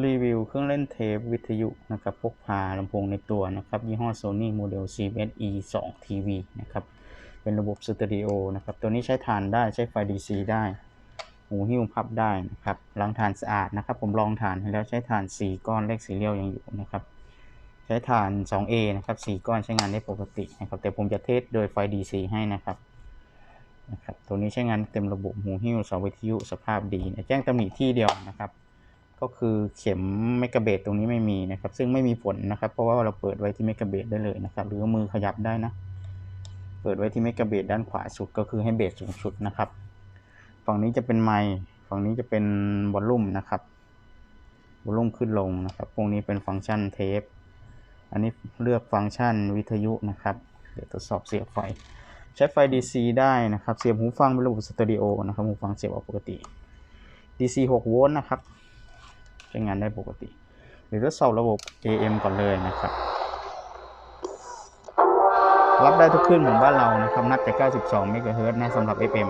รีวิวเครื่องเล่นเทปวิทยุนะครับพกพาลำโพงในตัวนะครับ ยี่ห้อ Sony Model CBS-E 2 TV นะครับ เป็นระบบสตอริโอนะครับ ตัวนี้ใช้ฐานได้ใช้ไฟ DC ได้ หูหิ้วพับได้นะครับล้างฐานสะอาดนะครับ ผมลองฐานให้แล้วใช้ฐาน 4 ก้อนเลขสีเรียวยังอยู่นะครับ ใช้ฐาน 2A นะครับ 4 ก้อนใช้งานได้ปกตินะครับ แต่ผมจะเทสโดยไฟ DC ให้นะครับนะครับ ตัวนี้ใช้งานเต็มระบบหูหิ้วเสาวิทยุสภาพดีนะแจ้งตำหนิที่เดียวนะครับ ก็คือเข็มเมกะเบตตรงนี้ไม่มีนะครับ ซึ่งไม่มีผลนะครับ เพราะว่าเราเปิดไว้ที่เมกะเบตได้เลยนะครับ หรือมือขยับได้นะ เปิดไว้ที่เมกะเบตด้านขวาสุดก็คือให้เบสสูงสุดนะครับ ฝั่งนี้จะเป็นไมค์ฝั่งนี้จะเป็นวอลลุ่มนะครับวอลลุ่มขึ้นลงนะครับ พวกนี้เป็นฟังก์ชันเทป อันนี้เลือกฟังก์ชันวิทยุนะครับ เดี๋ยวทดสอบเสียบไฟ ใช้ไฟ DC ได้นะครับ เสียบหูฟังเป็นระบบสเตอริโอนะครับ หูฟังเสียบออกปกติ DC 6 โวลต์นะครับ ช้งานได้ปกติ หรือทดสอบระบบ AM ก่อนเลยนะครับ รับได้ทุกคลื่นของบ้านเรานะครับนับจาก92เมกะเฮิรตซ์นะสำหรับ FM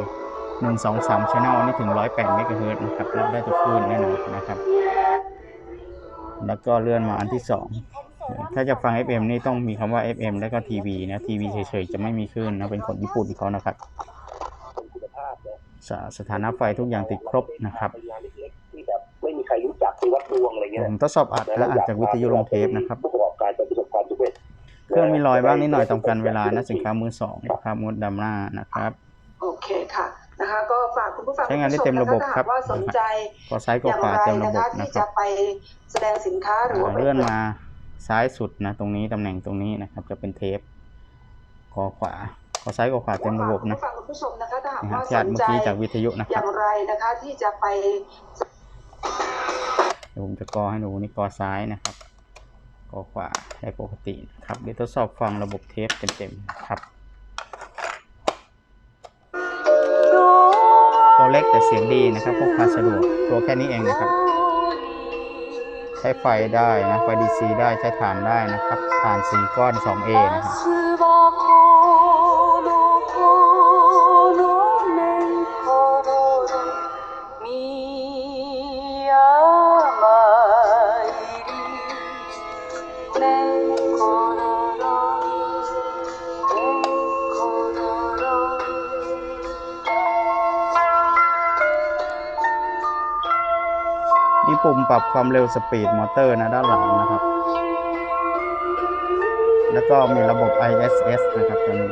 1 2 3 Channel นี่ถึง 108เมกะเฮิรตซ์นะครับรับได้ทุกคลื่นแน่นอนนะครับ แล้วก็เลื่อนมาอันที่ 2 ถ้าจะฟัง FM นี่ต้องมีคำว่า FM แล้วก็ทีวีนะทีวีเฉยๆ จะไม่มีคลื่นนะเป็นคนญี่ปุ่นเขานะครับสสถานะไฟทุกอย่างติดครบนะครับ พยานเล็กๆที่แบบไม่มีใครรู้จักคือวัดดวงอะไรเงี้ยผมทดสอบอัดและอัดจากวิทยุลงเทปนะครับผู้ประกอบการจะประสบความสำเร็จเครื่องมีรอยบ้างนิดหน่อยตามกันเวลานะสินค้ามือสองนะครับงดดำหน้านะครับ โอเคค่ะนะคะก็ฝากคุณผู้ฟังใช้งานได้เต็มระบบณผู้ชครับถ้าหากว่าสนใจก็ซ้ายอก็ย่างขวาไรเต็มระนะบบคะนะที่ครัจะบไปแสดงสินค้าหรือว่าอ่าไปเลื่อนมาซ้ายสุดนะตรงนี้ตำแหน่งตรงนี้นะครับจะเป็นเทปคอขวาคอซ้ายก็ขวาเต็มระบบนะฝากคุณผู้ชมนะคะถ้าหากนะฮะว่าที่สอัดนเมื่อใจกี้จากวิทยุนะคอรับย่างไรนะคะที่จะไป เดี๋ยวผมจะกอให้ดูนี่กอซ้ายนะครับ กอขวาได้ปกติครับเดี๋ยวทดสอบฟังระบบเทปเต็มๆครับ ตัวเล็กแต่เสียงดีนะครับพกพาสะดวกตัวแค่นี้เองนะครับ ใช้ไฟได้นะไฟ DC ได้ใช้ฐานได้นะครับฐานสีก้อน 2A นะครับ มีปุ่มปรับความเร็วสปีดมอเตอร์นะด้านหลังนะครับ แล้วก็มีระบบ ISS นะครับตัวนี้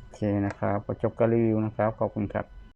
โอเคนะครับประจบการรีวิวนะครับ ขอบคุณครับ